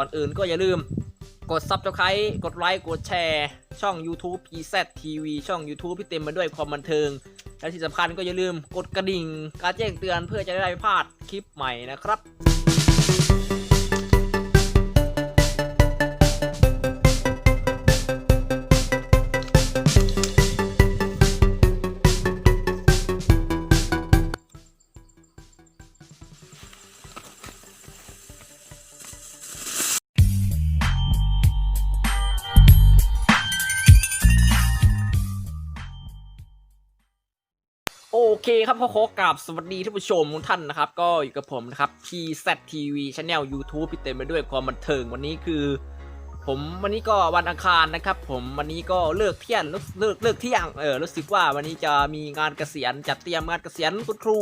ก่อนอื่นก็อย่าลืมกด Subscribe กดไลค์กดแชร์ช่อง YouTube PZ TV ช่อง YouTube ที่เต็มไปด้วยความบันเทิง และที่สำคัญก็อย่าลืมกดกระดิ่ง การแจ้งเตือนเพื่อจะได้ไม่พลาดคลิปใหม่นะครับ เคครับขอขอกราบสวัสดีท่านผู้ชมทุกท่านนะครับ ก็อยู่กับผมนะครับ PZ TV Channel YouTube ที่เต็มไปด้วยความบันเทิงวันนี้คือ ผมวันนี้ก็วันอังคารนะครับ ผมวันนี้ก็เลิกเที่ยงเลิกเลิกเลิกเที่ยงเออรู้สึกว่าวันนี้จะมีงานเกษียณจัดเตรียมงานเกษียณคุณครู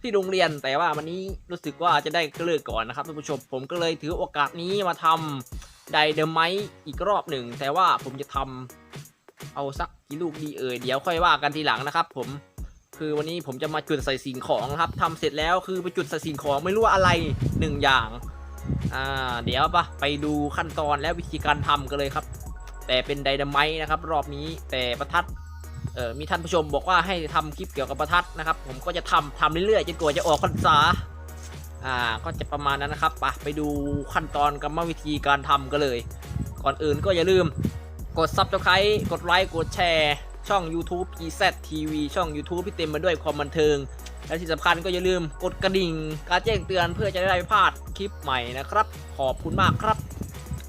ที่โรงเรียน แต่ว่าวันนี้รู้สึกว่าจะได้เลิกก่อนนะครับท่านผู้ชมผมก็เลยถือโอกาสนี้มาทำไดเดอร์ไมอีกรอบหนึ่งแต่ว่าผมจะทำเอาสักกี่ลูกดีเอ่ยเดี๋ยวค่อยว่ากันทีหลังนะครับ ผม คือวันนี้ผมจะมาจุดใส่สิ่งของครับทำเสร็จแล้วคือไปจุดใส่สิ่งของไม่รู้ว่าอะไรหนึ่งอย่างอ่าเดี๋ยวปะไปดูขั้นตอนและวิธีการทำกันเลยครับ แต่เป็นไดนาไมต์นะครับ รอบนี้แต่ประทัดเออมีท่านผู้ชมบอกว่าให้ทำคลิปเกี่ยวกับประทัดนะครับ ผมก็จะทำทำเรื่อยๆจนกว่าจะออกพรรษาอ่าก็จะประมาณนั้นนะครับไปไปดูขั้นตอนกรรมวิธีการทำกันเลย ก่อนอื่นก็อย่าลืมกด Subscribe กดไลค์กดแชร์ ช่อง YouTube PZ TV ช่อง YouTube ที่เต็มไปด้วยความบันเทิง และที่สำคัญก็อย่าลืมกดกระดิ่ง การแจ้งเตือนเพื่อจะได้ไม่พลาดคลิปใหม่นะครับ ขอบคุณมากครับ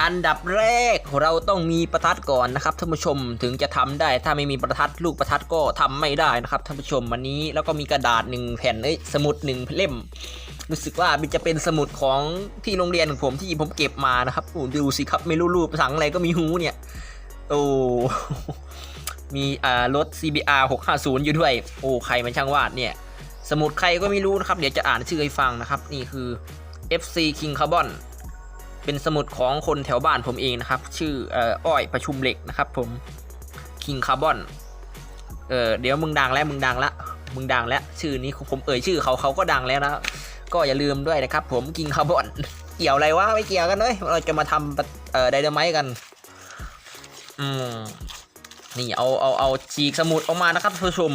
อันดับแรกเราต้องมีประทัดก่อนนะครับท่านผู้ชมถึงจะทำได้ถ้าไม่มีประทัดลูกประทัดก็ทำไม่ได้นะครับท่านผู้ชมวันนี้แล้วก็มีกระดาษหนึ่งแผ่นเอ้ยสมุดหนึ่งเล่มรู้สึกว่ามันจะเป็นสมุดของที่โรงเรียนของผมที่ผมเก็บมานะครับดูสิครับไม่รู้รูปสังอะไรก็มีหูเนี่ย โอ้ มีอ่ารถ CBR 650 อยู่ด้วย โอ้ใครมันช่างวาดเนี่ย สมุดใครก็ไม่รู้นะครับ เดี๋ยวจะอ่านชื่อให้ฟังนะครับ นี่คือ FC King Carbon เป็นสมุดของคนแถวบ้านผมเองนะครับ ชื่ออ,อ้อยประชุมเหล็กนะครับ ผม King Carbon เออเดี๋ยวมึงดังแล้วมึงดังละมึงดังแล้วชื่อนี้ผมเอ่ยชื่อเขาเขาก็ดังแล้วนะก็อย่าลืมด้วยนะครับ ผม King Carbon เกี่ยวอะไรวะไม่เกี่ยวกันเลยเราจะมาทำเอ่อไดนาไมต์กัน อืม นี่เอาเอาเอาฉีกสมุดออกมานะครับท่านผู้ชม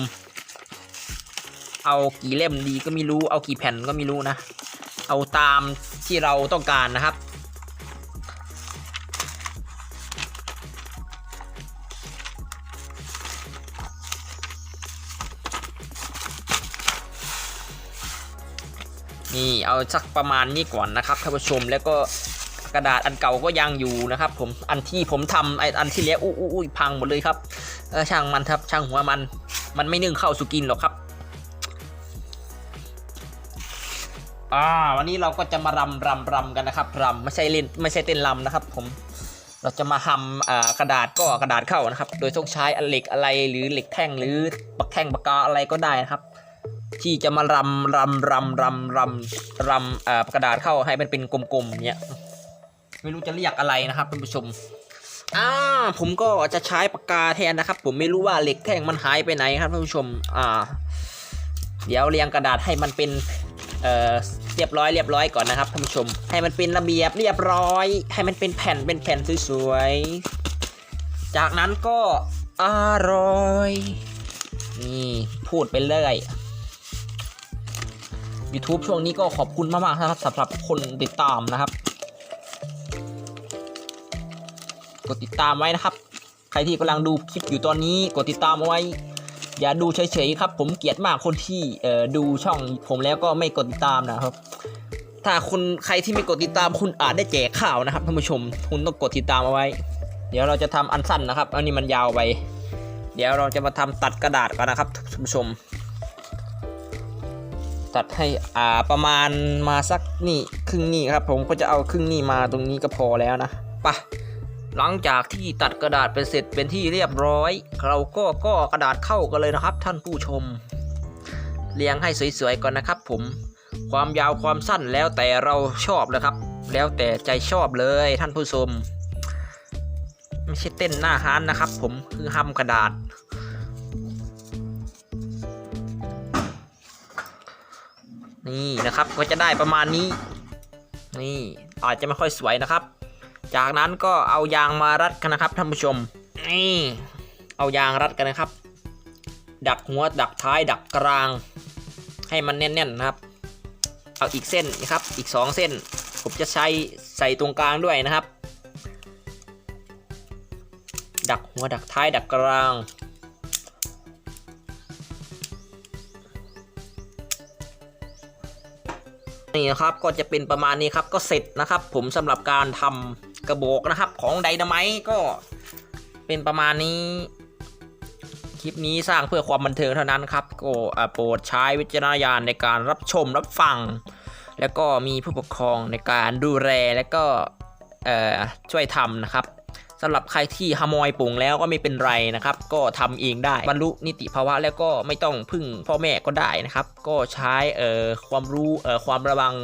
เอากี่เล่มดีก็ไม่รู้ เอากี่แผ่นก็ไม่รู้นะ เอาตามที่เราต้องการนะครับ นี่เอาสักประมาณนี้ก่อนนะครับท่านผู้ชมแล้วก็กระดาษอันเก่าก็ยังอยู่นะครับผม อันที่ผมทำไออันที่แล้วอู้อู้อู้พังหมดเลยครับ เออช่างมันครับช่างหัวมัน มันไม่นึ่งเข้าสุกินหรอกครับอ่าวันนี้เราก็จะมารำรำรำกันนะครับรำไม่ใช่เล่นไม่ใช่เต้นรำนะครับ ผมเราจะมาทำอ่ากระดาษก็กระดาษเข้านะครับ โดยต้องใช้เหล็กอะไรหรือเหล็กแท่งหรือปักแท่งปากกาอะไรก็ได้นะครับ ที่จะมารำรำรำรำรำรำอ่ากระดาษเข้าให้มันเป็นกลมๆเนี่ยไม่รู้จะเรียกอะไรนะครับท่านผู้ชม อ่าผมก็จะใช้ปากกาแทนนะครับ ผมไม่รู้ว่าเหล็กแท่งมันหายไปไหนครับท่านผู้ชม อ่า เดี๋ยวเรียงกระดาษให้มันเป็นเอ่อเรียบร้อยเรียบร้อยก่อนนะครับท่านผู้ชม ให้มันเป็นระเบียบเรียบร้อย ให้มันเป็นแผ่นเป็นแผ่นสวยๆจากนั้นก็อร่อยนี่พูดไปเลย YouTube ช่วงนี้ก็ขอบคุณมากๆนะครับสำหรับคนติดตามนะครับ ดติดตามไว้นะครับ ใครที่กำลังดูคลิปอยู่ตอนนี้กดติดตามเอาไว้ อย่าดูเฉยๆครับ ผมเกลียดมากคนที่ดูช่องผมแล้วก็ไม่กดติดตามนะครับ ถ้าคุณใครที่ไม่กดติดตามคุณอาจได้แจกข่าวนะครับท่านผู้ชม คุณต้องกดติดตามเอาไว้ เดี๋ยวเราจะทำอันสั้นนะครับอันนี้มันยาวไปเดี๋ยวเราจะมาทำตัดกระดาษกันนะครับท่านผู้ชม ตัดให้อ่าประมาณมาสักนี่ครึ่งนี่ครับ ผมก็จะเอาครึ่งนี่มาตรงนี้ก็พอแล้วนะไปะ หลังจากที่ตัดกระดาษเป็นเสร็จเป็นที่เรียบร้อย เราก็ก็กระดาษเข้ากันเลยนะครับ ท่านผู้ชม เรียงให้สวยๆก่อนนะครับ ผม ความยาวความสั้นแล้วแต่เราชอบเลยครับ แล้วแต่ใจชอบเลยท่านผู้ชมไม่ใช่เต้นหน้าฮานนะครับ ผมคือห้ำกระดาษ นี่นะครับก็จะได้ประมาณนี้ นี่อาจจะไม่ค่อยสวยนะครับ จากนั้นก็เอายางมารัดกันนะครับท่านผู้ชมนี่เอายางรัดกันนะครับ ดักหัวดักท้ายดักกลาง ให้มันแน่นๆนะครับ เอาอีกเส้นนะครับอีก 2 เส้น ผมจะใช้ใส่ตรงกลางด้วยนะครับ ดักหัวดักท้ายดักกลางนี่นะครับก็จะเป็นประมาณนี้ครับก็เสร็จนะครับ ผมสำหรับการทำ กระบอกนะครับของไดนาไมต์ก็เป็นประมาณนี้ คลิปนี้สร้างเพื่อความบันเทิงเท่านั้นครับก็โปรดใช้วิจารณญาณในการรับชมรับฟัง แล้วก็มีผู้ปกครองในการดูแลและก็ช่วยทำนะครับสำหรับใครที่ขโมยปุ่งแล้วก็ไม่เป็นไรนะครับ ก็ทำเองได้บรรลุนิติภาวะแล้วก็ไม่ต้องพึ่งพ่อแม่ก็ได้นะครับ ก็ใช้ความรู้ความระวัง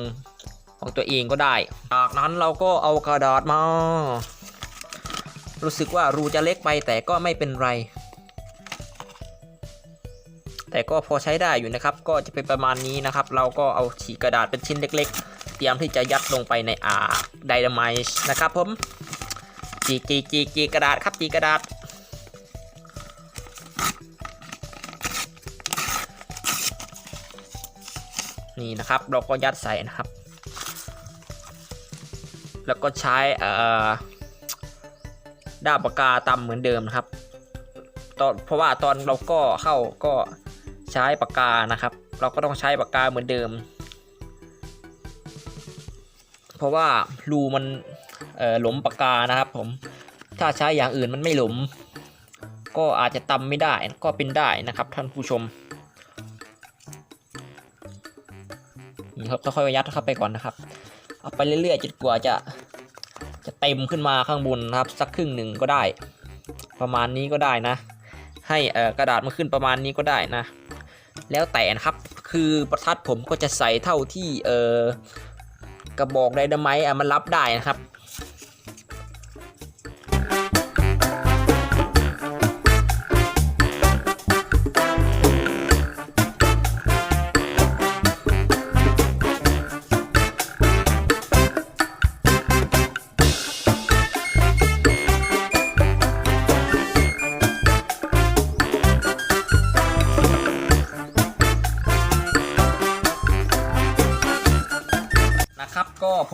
ของตัวเองก็ได้ จากนั้นเราก็เอากระดาษมา รู้สึกว่ารูจะเล็กไปแต่ก็ไม่เป็นไร แต่ก็พอใช้ได้อยู่นะครับ ก็จะเป็นประมาณนี้นะครับ เราก็เอาฉีกกระดาษเป็นชิ้นเล็ก ๆ เตรียมที่จะยัดลงไปในอ่าไดนาไมต์นะครับผมจีจีจีจีกกระดาษครับจีกระดาษนี่นะครับ เราก็ยัดใส่นะครับ แล้วก็ใช้ด้ามปากกาตำเหมือนเดิมนะครับตอนเพราะว่าตอนเราก็เข้าก็ใช้ปากกานะครับ เราก็ต้องใช้ปากกาเหมือนเดิม เพราะว่ารูมันเอ่อหลมปากกานะครับผมถ้าใช้อย่างอื่นมันไม่หลม ก็อาจจะตำไม่ได้ก็เป็นได้นะครับท่านผู้ชมนี่ครับค่อยยัดเข้าไปก่อนนะครับ เอาไปเรื่อยๆจนกว่าจะ จะเต็มขึ้นมาข้างบนนะครับ สักครึ่งหนึ่งก็ได้ ประมาณนี้ก็ได้นะ ให้กระดาษมันขึ้นประมาณนี้ก็ได้นะ แล้วแต่นะครับคือประทัดผมก็จะใส่เท่าที่เออกระบอกไดนาไมต์มันรับได้นะครับ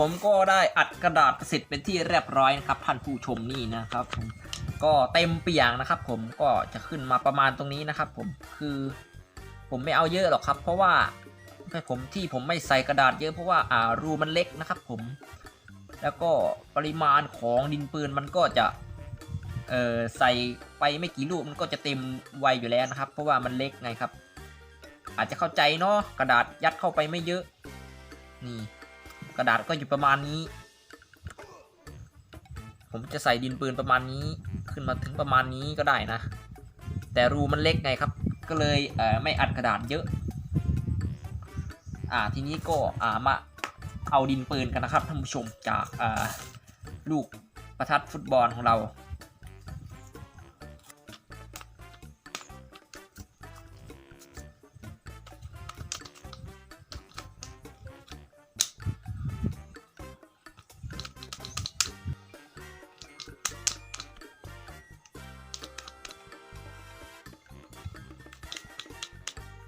ผมก็ได้อัดกระดาษเสร็จเป็นที่เรียบร้อยนะครับท่านผู้ชมนี่นะครับผมก็เต็มเปียงนะครับ ผมก็จะขึ้นมาประมาณตรงนี้นะครับ ผมคือผมไม่เอาเยอะหรอกครับ เพราะว่าผมที่ผมไม่ใส่กระดาษเยอะเพราะว่าอ่ารูมันเล็กนะครับ ผม แล้วก็ปริมาณของดินปืนมันก็จะเออใส่ไปไม่กี่ลูกมันก็จะเต็มไวอยู่แล้วนะครับ เพราะว่ามันเล็กไงครับ อาจจะเข้าใจเนาะกระดาษยัดเข้าไปไม่เยอะนี่ กระดาษก็อยู่ประมาณนี้ ผมจะใส่ดินปืนประมาณนี้ขึ้นมาถึงประมาณนี้ก็ได้นะ แต่รูมันเล็กไงครับ ก็เลยเไม่อัดกระดาษเยอะ อ่าทีนี้ก็อ่ามาเอาดินปืนกันนะครับท่านผู้ชมจากลูกประทัดฟุตบอลของเรา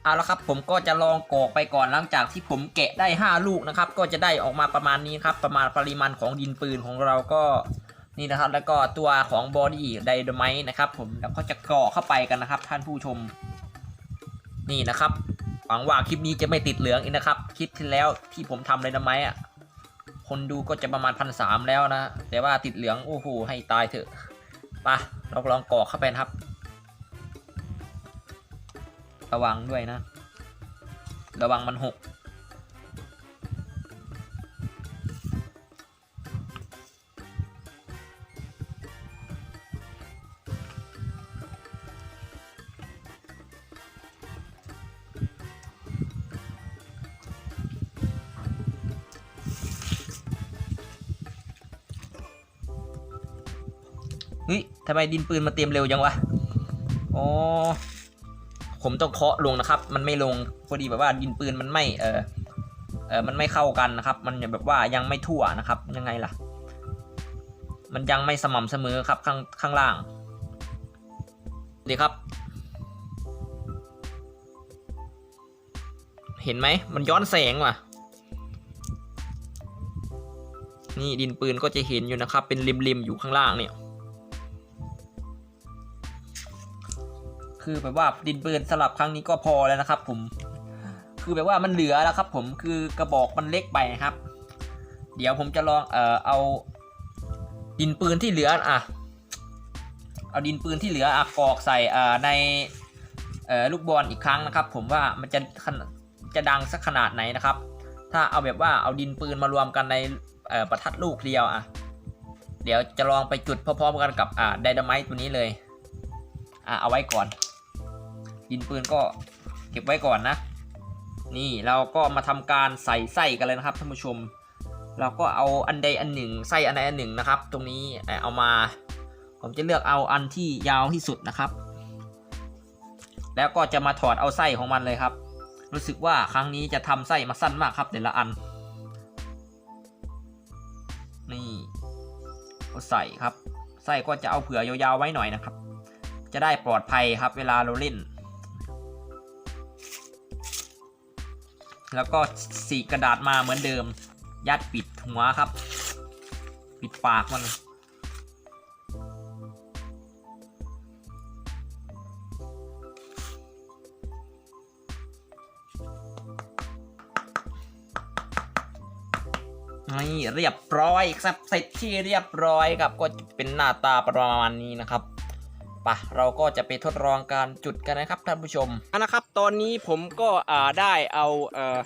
เอาละครับผมก็จะลองกอกไปก่อนหลังจากที่ผมแกะได้ 5 ลูกนะครับ ก็จะได้ออกมาประมาณนี้ครับประมาณปริมาณของดินปืนของเราก็นี่นะครับ แล้วก็ตัวของบอดี้ไดโดไมต์นะครับ ผมแล้วก็จะกรอกเข้าไปกันนะครับ ท่านผู้ชม นี่นะครับหวังว่าคลิปนี้จะไม่ติดเหลืองอีกนะครับ คลิปที่แล้วที่ผมทำไดโดไมต์อะคนดูก็จะประมาณพันสามแล้วนะ แต่ว่าติดเหลืองโอ้โหให้ตายเถอะไปะเราลองกรอกเข้าไปครับ ระวังด้วยนะ ระวังมันหกเฮ้ยทำไมดินปืนมาเตรียมเร็วจังวะ อ๋อ ผมต้องเคาะลงนะครับ มันไม่ลงพอดีแบบว่าดินปืนมันไม่เออเออมันไม่เข้ากันนะครับ มันแบบว่ายังไม่ทั่วนะครับ ยังไงล่ะ มันยังไม่สม่ำเสมอครับข้างข้างล่างดีครับ เห็นไหมมันย้อนแสงว่ะ นี่ดินปืนก็จะเห็นอยู่นะครับ เป็นริมๆอยู่ข้างล่างเนี่ย คือแบบว่าดินปืนสลับครั้งนี้ก็พอแล้วนะครับ ผม คือแบบว่ามันเหลือแล้วครับ ผมคือกระบอกมันเล็กไปนะครับ เดี๋ยวผมจะลองเอ่อเอา ดินปืนที่เหลืออะ เอาดินปืนที่เหลืออะกอกใส่อ่าในเอ่อลูกบอลอีกครั้งนะครับ ผมว่ามันจะจะดังสักขนาดไหนนะครับ ถ้าเอาแบบว่าเอาดินปืนมารวมกันในเอ่อประทัดลูกเดียวอะ เดี๋ยวจะลองไปจุดพร้อมๆกันกับอ่าไดนาไมต์ตัวนี้เลย อะเอาไว้ก่อน ดินปืนก็เก็บไว้ก่อนนะ นี่เราก็มาทำการใส่ไส้กันเลยนะครับท่านผู้ชม เราก็เอาอันใดอันหนึ่งไส้อันใดอันหนึ่งนะครับ ตรงนี้เอามา ผมจะเลือกเอาอันที่ยาวที่สุดนะครับ แล้วก็จะมาถอดเอาไส้ของมันเลยครับ รู้สึกว่าครั้งนี้จะทำไส้มาสั้นมากครับแต่ละอัน นี่ก็ใส่ครับไส้ก็จะเอาเผื่อยาวๆไว้หน่อยนะครับ จะได้ปลอดภัยครับเวลาเราเล่น แล้วก็สีกระดาษมาเหมือนเดิม ยัดปิดหัวครับ ปิดปากมัน นี่เรียบร้อยครับเสร็จที่เรียบร้อยครับก็จะเป็นหน้าตาประมาณนี้นะครับ ปะเราก็จะไปทดลองการจุดกันนะครับท่านผู้ชมนะครับ ตอนนี้ผมก็อ่าได้เอาเอ่อ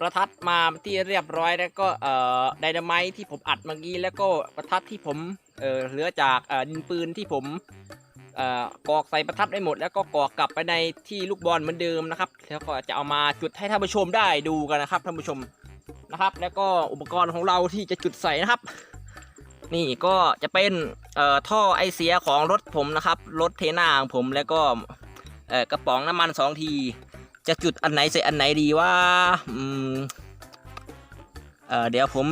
ประทัดมาที่เรียบร้อยแล้วก็เอ่อไดนาไมต์ที่ผมอัดเมื่อกี้แล้วก็ประทัดที่ผมเอ่อเหลือจากเอ่อดินปืนที่ผมเอ่อกอกใส่ประทัดได้หมด แล้วก็กอกกลับไปในที่ลูกบอลเหมือนเดิมนะครับ แล้วก็จะเอามาจุดให้ท่านผู้ชมได้ดูกันนะครับท่านผู้ชมนะครับ แล้วก็อุปกรณ์ของเราที่จะจุดใส่นะครับ นี่ก็จะเป็น เอ่อท่อไอเสียของรถผมนะครับรถเทน่าของผมแล้วก็เอ่อกระป๋องน้ำมันสองที จะจุดอันไหนใส่อันไหนดีว่าอืมเอ่อเดี๋ยวผม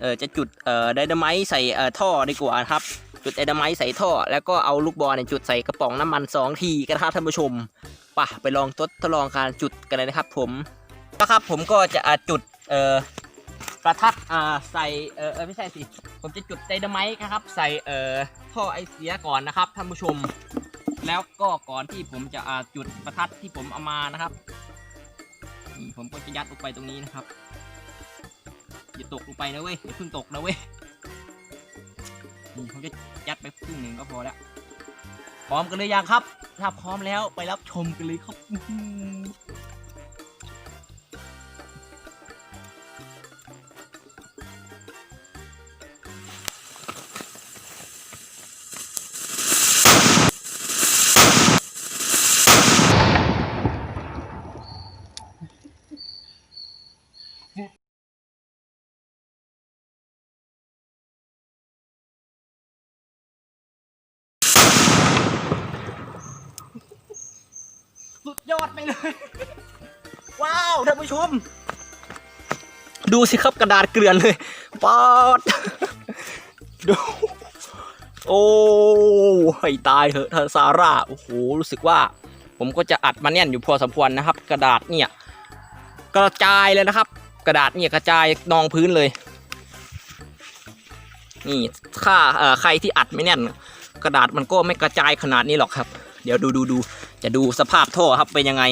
เอ่อจะจุดเอ่อไดนาไมต์ใส่เอ่อท่อดีกว่าครับ จุดไดนาไมต์ใส่ท่อ แล้วก็เอาลูกบอลเนี่ยจุดใส่กระป๋องน้ำมันสองทีกันครับท่านผู้ชมป่ะไปลองทดทดลองการจุดกันเลยนะครับผมนะครับผมก็จะจุดเอ่อ ประทัดอ่าใส่เออเออไม่ใช่สิผมจะจุดไดนาไมต์นะครับ ใส่เอ่อท่อไอเสียก่อนนะครับท่านผู้ชม แล้วก็ก่อนที่ผมจะอ่าจุดประทัดที่ผมเอามานะครับนี่ผมก็จะยัดลงไปตรงนี้นะครับอย่าตกลงไปนะเว้ยอย่าเพิ่งตกนะเว้ยนี่ผมจะยัดไปครึ่งหนึ่งก็พอแล้วพร้อมกันเลยยังครับ ถ้าพร้อมแล้วไปรับชมกันเลยครับ สุดยอดไปเลย ว้าวท่านผู้ชม ดูสิครับกระดาษเกลื่อนเลยปอดดูโอ้ให้ตายเถอะเธอซาร่าโอ้โหรู้สึกว่า ผมก็จะอัดมาแน่นอยู่พอสมควรนะครับ กระดาษเนี่ย กระจายเลยนะครับ กระดาษเนี่ยกระจายนองพื้นเลย นี่ค่าใครที่อัดไม่แน่น กระดาษมันก็ไม่กระจายขนาดนี้หรอกครับ เดี๋ยวดูดูดู จะดูสภาพท่อครับเป็นยังไง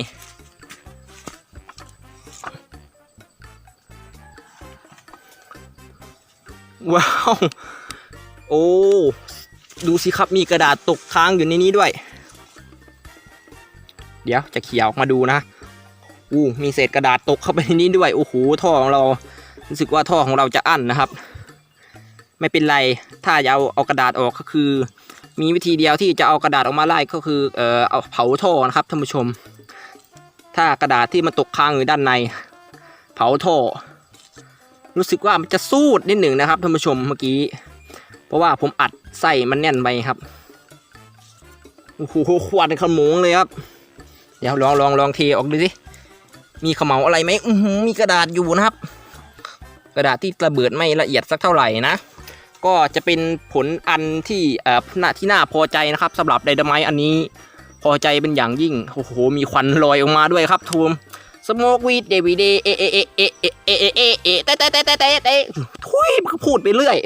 ว้าว โอ้ ดูสิครับมีกระดาษตกค้างอยู่ในนี้ด้วย เดี๋ยวจะเขี่ยออกมาดูนะอู้มีเศษกระดาษตกเข้าไปในนี้ด้วย โอ้โห ท่อของเรา รู้สึกว่าท่อของเราจะอั้นนะครับ ไม่เป็นไร ถ้าจะเอาเอากระดาษออกก็คือ มีวิธีเดียวที่จะเอากระดาษออกมาไล่ก็คือเอ่อเอาเผาท่อนะครับท่านผู้ชม ถ้ากระดาษที่มันตกค้างอยู่ด้านใน เผาท่อ รู้สึกว่ามันจะสูดนิดหนึ่งนะครับท่านผู้ชมเมื่อกี้ เพราะว่าผมอัดไส้มันแน่นไปครับโอ้โหควันขมงเลยครับ เดี๋ยวลองลองลองเทออกดูสิมีขมเหลาอะไรไหมอือหือมีกระดาษอยู่นะครับ กระดาษที่ระเบิดไม่ละเอียดสักเท่าไหร่นะ ก็จะเป็นผลอันที่เอ่อน่าที่น่าพอใจนะครับสำหรับไดนาไมต์อันนี้ พอใจเป็นอย่างยิ่งโอ้โหมีควันลอยออกมาด้วยครับทูมสโมกวีดเดวิเดเอเอเอเอเอเอเอเอเอเตเตเตเตเตเตทุยมันก็พูดไปเรื่อย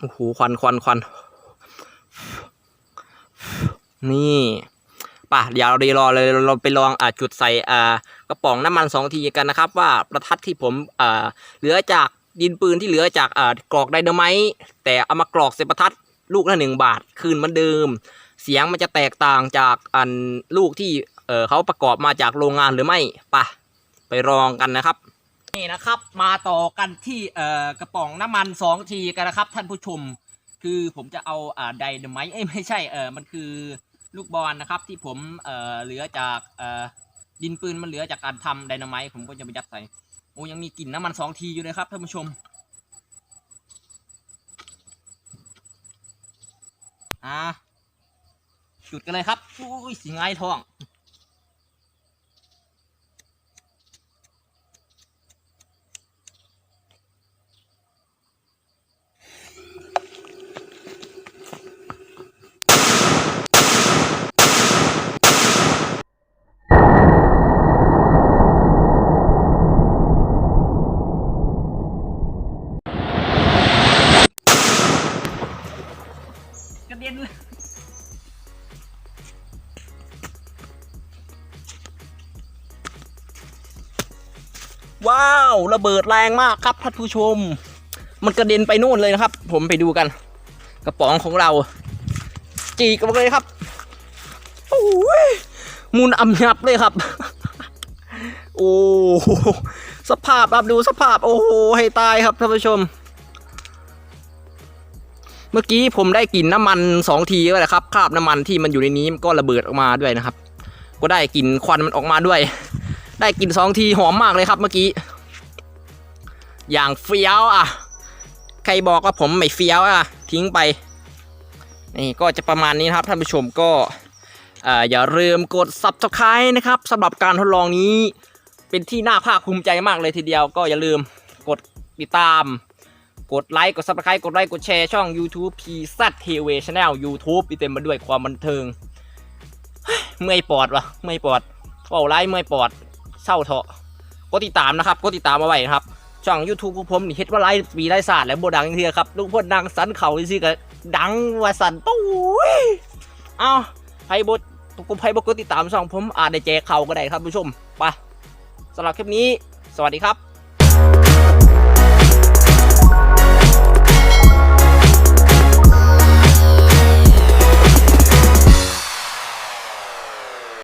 โอ้โหควันควันควันนี่ป่ะเดี๋ยวเรารอเลยเราไปลองอ่าจุดใส่อ่ากระป๋องน้ำมันสองทีกันนะครับ ว่าประทัดที่ผมอ่าเหลือจาก ดินปืนที่เหลือจากกรอกไดนาไมต์แต่เอามากรอกใส่ประทัดลูกละหนึ่งบาทคืนเหมือนเดิม เสียงมันจะแตกต่างจากอันลูกที่เเขาประกอบมาจากโรงงานหรือไม่ป่ะไปลองกันนะครับนี่นะครับมาต่อกันที่กระป๋องน้ำมันสองทีกันนะครับ ท่านผู้ชม คือผมจะเอาอ่าไดนาไมต์เอ้ไม่ใช่เออมันคือลูกบอลนะครับที่ผมเออเหลือจากดินปืนมันเหลือจากการทำไดนาไมต์ผมก็จะไปยัดใส่ อ้ยังมีกลิ่นน้ำมันสองทีอยู่เลยครับท่านผู้ชม อ่าจุดกันเลยครับอุ้ยสิง่ายทอง ระเบิดแรงมากครับท่านผู้ชม มันกระเด็นไปนู่นเลยนะครับ ผมไปดูกัน กระป๋องของเรา จีกออกมาเลยครับโอ้ยมุนอำยับเลยครับ โอ้สภาพครับดูสภาพ โอ้โหให้ตายครับท่านผู้ชม เมื่อกี้ผมได้กลิ่นน้ำมันสองทีก็แหละครับคราบน้ำมันที่มันอยู่ในนี้มันก็ระเบิดออกมาด้วยนะครับ ก็ได้กลิ่นควันมันออกมาด้วย ได้กลิ่นสองทีหอมมากเลยครับเมื่อกี้ อย่างเฟี้ยวอะ ใครบอกว่าผมไม่เฟี้ยวอะ ทิ้งไป นี่ก็จะประมาณนี้นะครับท่านผู้ชมก็ออย่าลืมกด subscribe นะครับสำหรับการทดลองนี้เป็นที่น่าภาคภูมิใจมากเลยทีเดียวก็อย่าลืมกดติดตาม กดไลค์กด subscribe กดไลค์กดแชร์ช่อง YouTube PZ TV Channel YouTube ที่เต็มไปด้วยความบันเทิง เมื่อยปอดวะเมื่อยปอดเฝ้าไลฟ์เมื่อยปอดเศร้าเถอะกดติดตามนะครับกดติดตามมาไว้นะครับ ช่องยูทูบของผมนี่เฮ็ดว่าไลฟ์ปีไลฟ์ศาสตร์และโบดังเทียครับลูกพ่นดังสันเขาสิก็ดังว่าสันตู้ยเอ้าใครบดกุมใครบกดติดตามช่องผมอาจได้แจกเขาก็ได้ครับผู้ชมไปสำหรับคลิปนี้ สวัสดีครับ